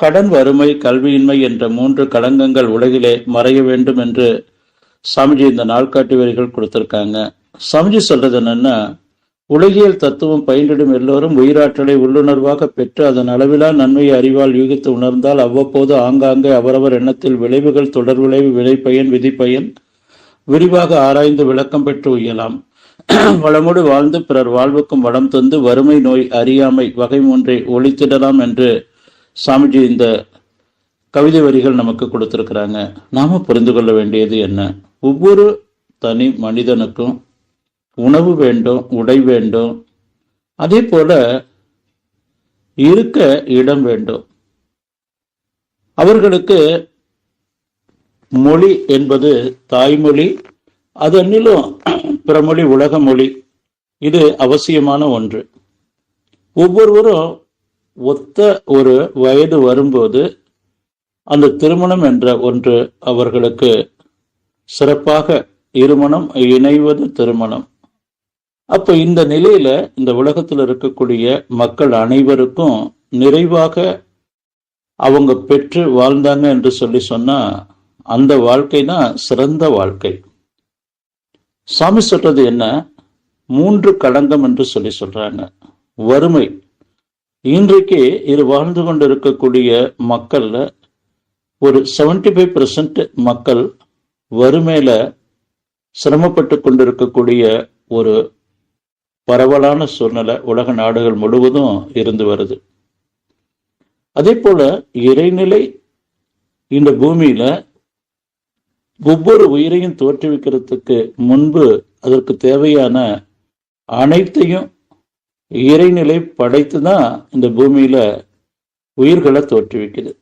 கடன் வறுமை கல்வியின்மை என்ற மூன்று களங்கங்கள் உலகிலே மறைய வேண்டும் என்று சாமிஜி இந்த நாள்காட்டி வரிகள் கொடுத்திருக்காங்க. சாமிஜி சொல்றது என்னன்னா உலகியல் தத்துவம் பயின்றிடும் எல்லோரும் உயிராற்றலை உள்ளுணர்வாக பெற்று அதன் அளவிலா நன்மையை அறிவால் யூகித்து உணர்ந்தால் அவ்வப்போது ஆங்காங்கே அவரவர் எண்ணத்தில் விளைவுகள் தொடர் விளைவு விளைப்பயன் விதிப்பயன் விரிவாக ஆராய்ந்து விளக்கம் பெற்று உயலாம். வளமோடு வாழ்ந்து பிறர் வாழ்வுக்கும் வளம் தந்து வறுமை நோய் அறியாமை வகை ஒன்றை ஒழித்திடலாம் என்று சாமிஜி இந்த கவிதை வரிகள் நமக்கு கொடுத்துருக்குறாங்க. நாம புரிந்து கொள்ள வேண்டியது என்ன? ஒவ்வொரு தனி மனிதனுக்கும் உணவு வேண்டும் உடை வேண்டும். அதே போல இருக்க இடம் வேண்டும். அவர்களுக்கு மொழி என்பது தாய்மொழி அதனிலும் பிறமொழி உலக மொழி. இது அவசியமான ஒன்று. ஒவ்வொருவரும் ஒத்த ஒரு வயது வரும்போது அந்த திருமணம் என்ற ஒன்று அவர்களுக்கு சிறப்பாக இருமணம் இணைவது திருமணம். அப்ப இந்த நிலையில இந்த உலகத்தில் இருக்கக்கூடிய மக்கள் அனைவருக்கும் நிறைவாக அவங்க பெற்று வாழ்ந்தாங்க என்று சொல்லி சொன்னா அந்த வாழ்க்கை தான் சிறந்த வாழ்க்கை. சாமி சொல்றது என்ன? மூன்று களங்கம் என்று சொல்லி சொல்றாங்க. வறுமை இன்றைக்கு இது வாழ்ந்து கொண்டு இருக்கக்கூடிய மக்கள்ல ஒரு செவன்டி ஃபைவ் பெர்சன்ட் மக்கள் வறுமையில சிரமப்பட்டு கொண்டிருக்கக்கூடிய ஒரு பரவலான சூழ்நிலை உலக நாடுகள் முழுவதும் இருந்து வருது. அதே போல இறைநிலை இந்த பூமியில ஒவ்வொரு உயிரையும் தோற்றுவிக்கிறதுக்கு முன்பு அதற்கு தேவையான அனைத்தையும் இறைநிலை படைத்து தான் இந்த பூமியில உயிர்களை தோற்றுவிக்குது.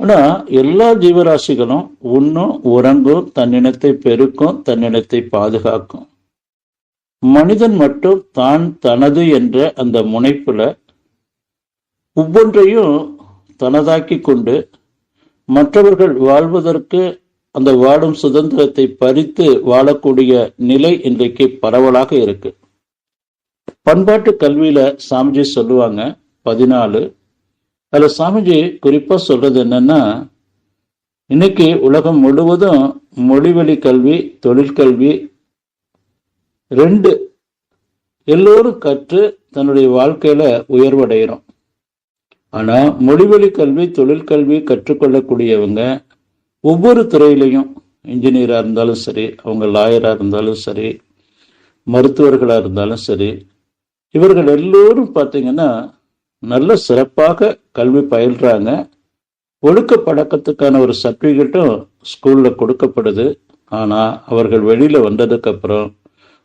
ஆனா எல்லா ஜீவராசிகளும் உண்ணும் உறங்கும் தன்னினத்தை பெருக்கும் தன்னினத்தை பாதுகாக்கும். மனிதன் மட்டும் தான் தனது என்ற அந்த முனைப்புல ஒவ்வொன்றையும் தனதாக்கி கொண்டு மற்றவர்கள் வாழ்வதற்கு அந்த வாழும் சுதந்திரத்தை பறித்து வாழக்கூடிய நிலை இன்றைக்கு பரவலாக இருக்கு. பண்பாட்டு கல்வியில சாமிஜி சொல்லுவாங்க பதினாலு. அதுல சாமிஜி குறிப்பா சொல்றது என்னன்னா இன்னைக்கு உலகம் முழுவதும் மொழிவழி கல்வி தொழிற்கல்வி ரெண்டு எல்லோரும் கற்று தன்னுடைய வாழ்க்கையில உயர்வடைகிறோம். ஆனா மொழிவழி கல்வி தொழிற்கல்வி கற்றுக்கொள்ளக்கூடியவங்க ஒவ்வொரு துறையிலையும் இன்ஜினியராக இருந்தாலும் சரி அவங்க லாயராக இருந்தாலும் சரி மருத்துவர்களாக இருந்தாலும் சரி இவர்கள் எல்லோரும் பார்த்தீங்கன்னா நல்ல சிறப்பாக கல்வி பயில்றாங்க. ஒழுக்க பழக்கத்துக்கான ஒரு சர்டிஃபிகேட்டும் ஸ்கூலில் கொடுக்கப்படுது. ஆனால் அவர்கள் வெளியில் வந்ததுக்கப்புறம்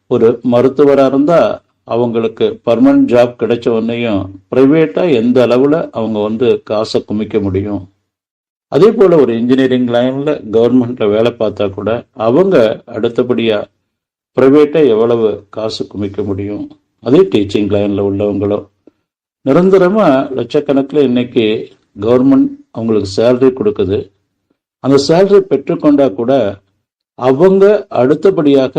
ஒரு மருத்துவராக இருந்தால் அவங்களுக்கு பர்மனன்ட் ஜாப் கிடைச்ச உடனேயும் ப்ரைவேட்டாக எந்த அளவில் அவங்க வந்து காசை குமிக்க முடியும்? அதே போல் ஒரு இன்ஜினியரிங் லைனில் கவர்மெண்ட்டில் வேலை பார்த்தா கூட அவங்க அடுத்தபடியாக ப்ரைவேட்டாக எவ்வளவு காசு குமிக்க முடியும்? அதே டீச்சிங் லைனில் உள்ளவங்களோ நிரந்தரமாக லட்சக்கணக்கில் இன்னைக்கு கவர்மெண்ட் அவங்களுக்கு சேலரி கொடுக்குது. அந்த சேலரி பெற்றுக்கொண்டா கூட அவங்க அடுத்தபடியாக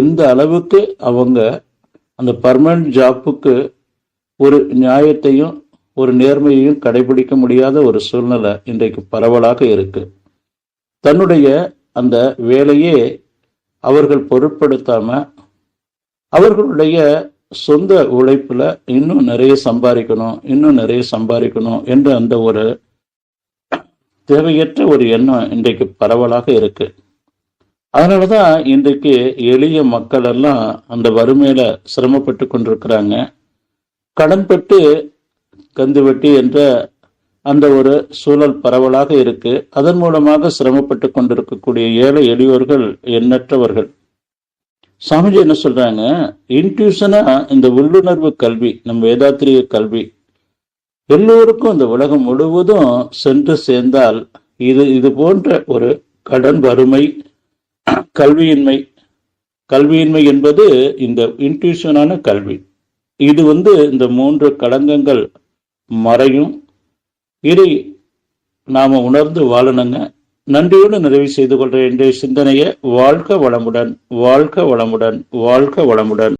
எந்த அளவுக்கு அவங்க அந்த பர்மனன்ட் ஜாப்புக்கு ஒரு நியாயத்தையும் ஒரு நேர்மையையும் கடைபிடிக்க முடியாத ஒரு சூழ்நிலை இன்றைக்கு பரவலாக இருக்கு. தன்னுடைய அந்த வேலையே அவர்கள் பொருட்படுத்தாம அவர்களுடைய சொந்த உழைப்புல இன்னும் நிறைய சம்பாதிக்கணும் இன்னும் நிறைய சம்பாதிக்கணும் என்ற அந்த ஒரு தேவையற்ற ஒரு எண்ணம் இன்றைக்கு பரவலாக இருக்கு. அதனாலதான் இன்றைக்கு எளிய மக்கள் எல்லாம் அந்த வறுமையில சிரமப்பட்டு கொண்டிருக்கிறாங்க. கடன்பட்டு கந்து வெட்டி என்ற அந்த ஒரு சூழல் பரவலாக இருக்கு. அதன் மூலமாக சிரமப்பட்டு கொண்டிருக்கக்கூடிய ஏழை எளியோர்கள் எண்ணற்றவர்கள். சாமிஜி என்ன சொல்றாங்க? இன்ட்யூஷனா இந்த உள்ளுணர்வு கல்வி நம்ம வேதாத்திரிய கல்வி எல்லோருக்கும் இந்த உலகம் முழுவதும் சென்று சேர்ந்தால் இது இது போன்ற ஒரு கடன் வறுமை கல்வியின்மை கல்வியின்மை என்பது இந்த இன்ட்யூஷனான கல்வி. இது வந்து இந்த மூன்று களங்கங்கள் மறையும். இதை நாம உணர்ந்து வாழணுங்க. நன்றியோடு நிறைவு செய்து கொள்கிற இன்றைய சிந்தனையை வாழ்க வளமுடன் வாழ்க வளமுடன் வாழ்க வளமுடன்.